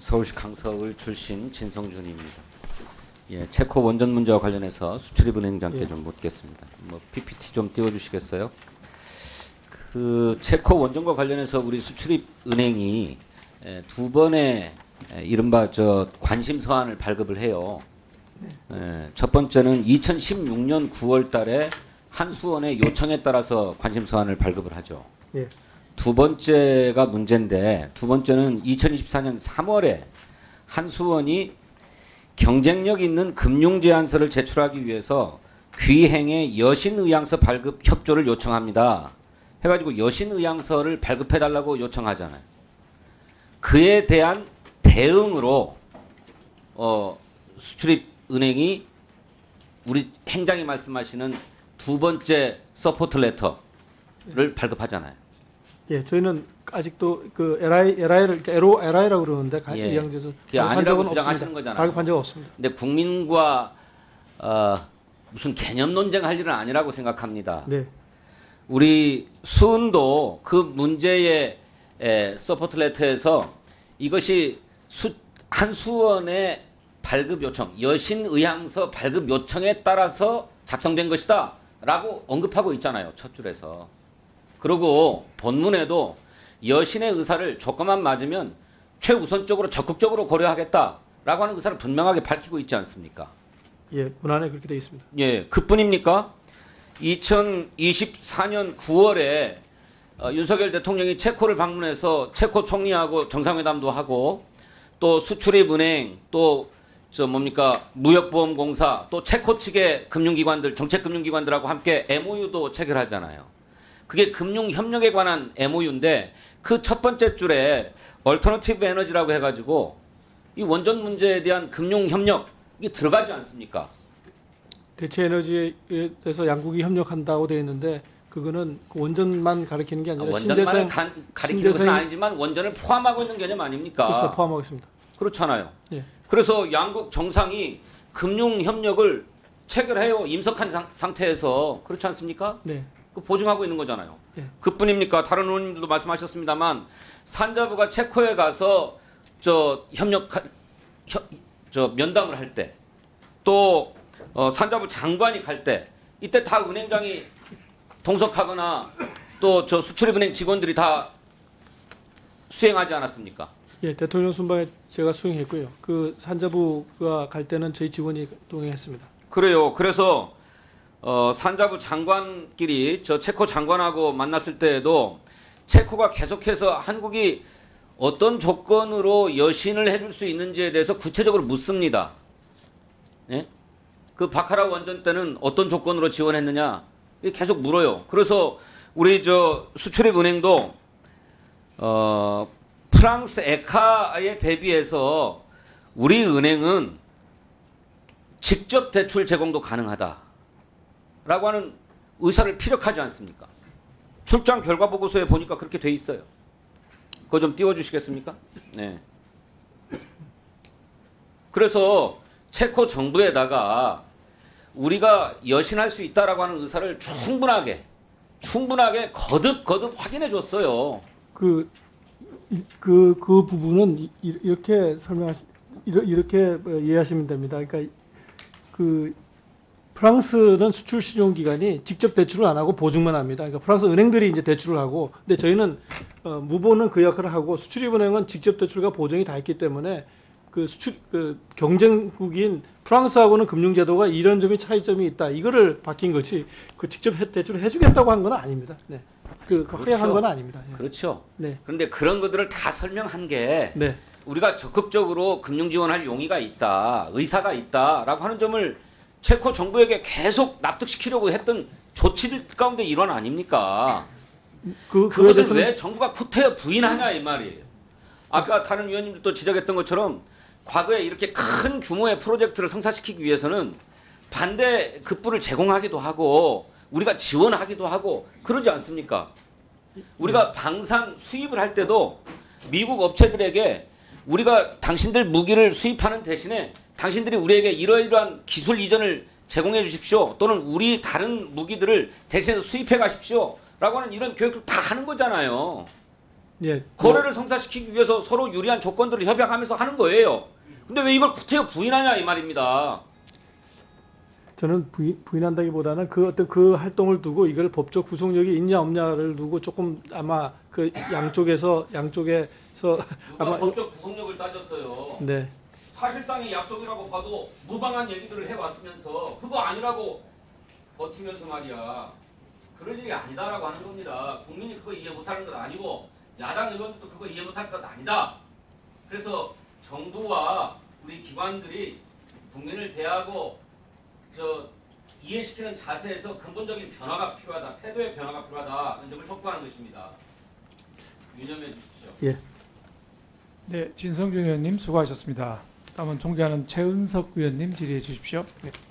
서울시 강서울 출신 진성준입니다. 예, 체코 원전 문제와 관련해서 수출입 은행장께 예. 좀 묻겠습니다. 뭐 PPT 좀 띄워주시겠어요? 그 체코 원전과 관련해서 우리 수출입 은행이 에, 두 번의 에, 이른바 저 관심 서한을 발급을 해요. 에, 첫 번째는 2016년 9월달에 한수원의 요청에 따라서 관심 서한을 발급을 하죠. 예. 두 번째가 문제인데 두 번째는 2024년 3월에 한수원이 경쟁력 있는 금융 제안서를 제출하기 위해서 귀행의 여신의향서 발급 협조를 요청합니다. 해가지고 여신의향서를 발급해 달라고 요청하잖아요. 그에 대한 대응으로 어, 수출입 은행이 우리 행장이 말씀하시는 두 번째 서포트 레터를 발급하잖아요. 예, 저희는 아직도 그 LI, LI를 LO, LI라고 그러는데 가- 예. 이양제에서 그게 아니라고 주장하시는 거잖아요. 발급한 적 없습니다. 근데 국민과 어, 무슨 개념 논쟁할 일은 아니라고 생각합니다. 네. 우리 수은도 그 문제의 에, 서포트 레터에서 이것이 수, 한 수원의 발급 요청, 여신 의향서 발급 요청에 따라서 작성된 것이다라고 언급하고 있잖아요. 첫 줄에서. 그리고 본문에도 여신의 의사를 조건만 맞으면 최우선적으로 적극적으로 고려하겠다라고 하는 의사를 분명하게 밝히고 있지 않습니까? 예, 문안에 그렇게 되어 있습니다. 예, 그뿐입니까? 2024년 9월에 어, 윤석열 대통령이 체코를 방문해서 체코 총리하고 정상회담도 하고 또 수출입은행 또 저 뭡니까 무역보험공사 또 체코 측의 금융기관들 정책금융기관들하고 함께 MOU도 체결하잖아요. 그게 금융협력에 관한 MOU인데 그 첫 번째 줄에 얼터너티브 에너지라고 해가지고 이 원전 문제에 대한 금융협력 이게 들어가지 않습니까? 대체 에너지에 대해서 양국이 협력한다고 되어 있는데 그거는 그 원전만 가리키는 게 아, 아니라 신재생 가, 가리키는 것은 아니지만 원전을 포함하고 있는 개념 아닙니까? 것을 포함하겠습니다. 그렇잖아요. 예. 그래서 양국 정상이 금융 협력을 체결해요. 임석한 상, 상태에서 그렇지 않습니까? 네. 그 보증하고 있는 거잖아요. 예. 그뿐입니까? 다른 의원님들도 말씀하셨습니다만 산자부가 체코에 가서 저 협력 협, 저 면담을 할 때또 어, 산자부 장관이 갈 때 이때 다 은행장이 동석하거나 또 저 수출입은행 직원들이 다 수행하지 않았습니까? 예, 대통령 순방에 제가 수행했고요. 그 산자부가 갈 때는 저희 직원이 동행했습니다. 그래요. 그래서 어, 산자부 장관끼리 저 체코 장관하고 만났을 때에도 체코가 계속해서 한국이 어떤 조건으로 여신을 해줄 수 있는지에 대해서 구체적으로 묻습니다. 예? 그 바카라 원전 때는 어떤 조건으로 지원했느냐 계속 물어요. 그래서 우리 저 수출입 은행도 어, 프랑스 에카에 대비해서 우리 은행은 직접 대출 제공도 가능하다 라고 하는 의사를 피력하지 않습니까? 출장 결과 보고서에 보니까 그렇게 돼 있어요. 그거 좀 띄워주시겠습니까? 네. 그래서 체코 정부에다가 우리가 여신할 수 있다라고 하는 의사를 충분하게 충분하게 거듭 거듭 확인해 줬어요. 그, 이- 그, 그 부분은 이- 이- 이렇게 설명하, 이렇게 이해하시면 됩니다. 그러니까 그 프랑스는 수출 시용 기관이 직접 대출을 안 하고 보증만 합니다. 그러니까 프랑스 은행들이 이제 대출을 하고, 근데 저희는 어, 무보는 그 역할을 하고 수출입은행은 직접 대출과 보증이 다 있기 때문에 그 수출 그 경쟁국인 프랑스하고는 금융 제도가 이런 점이 차이점이 있다. 이거를 바뀐 것이 그 직접 해- 대출을 해주겠다고 한 건 아닙니다. 네, 그, 그 그렇죠. 허용한 건 아닙니다. 예. 그렇죠. 네, 그런데 그런 것들을 다 설명한 게 네. 우리가 적극적으로 금융 지원할 용의가 있다, 의사가 있다라고 하는 점을 체코 정부에게 계속 납득시키려고 했던 조치들 가운데 일환 아닙니까? 그 그것을 대해서는 왜 정부가 구태여 부인하냐 이 말이에요. 아까 다른 위원님들도 지적했던 것처럼 과거에 이렇게 큰 규모의 프로젝트를 성사시키기 위해서는 반대 급부를 제공하기도 하고 우리가 지원하기도 하고 그러지 않습니까? 우리가 방산 수입을 할 때도 미국 업체들에게 우리가 당신들 무기를 수입하는 대신에 당신들이 우리에게 이러이러한 기술 이전을 제공해 주십시오. 또는 우리 다른 무기들을 대신해서 수입해 가십시오. 라고 하는 이런 교육을 다 하는 거잖아요. 예. 거래를 성사시키기 위해서 서로 유리한 조건들을 협약하면서 하는 거예요. 근데 왜 이걸 구태여 부인하냐 이 말입니다. 저는 부인, 부인한다기보다는 그 어떤 그 활동을 두고 이걸 법적 구속력이 있냐 없냐를 두고 조금 아마 그 양쪽에서 양쪽에서 아마 법적 구속력을 따졌어요. 네. 사실상의 약속이라고 봐도 무방한 얘기들을 해왔으면서 그거 아니라고 버티면서 말이야. 그럴 일이 아니다라고 하는 겁니다. 국민이 그거 이해 못하는 건 아니고 야당 의원들도 그거 이해 못할 것 아니다. 그래서 정부와 우리 기관들이 국민을 대하고 저 이해시키는 자세에서 근본적인 변화가 필요하다. 태도의 변화가 필요하다. 이런 점을 촉구하는 것입니다. 유념해 주십시오. 예. 네, 진성준 의원님 수고하셨습니다. 다음은 존경하는 최은석 의원님 질의해 주십시오.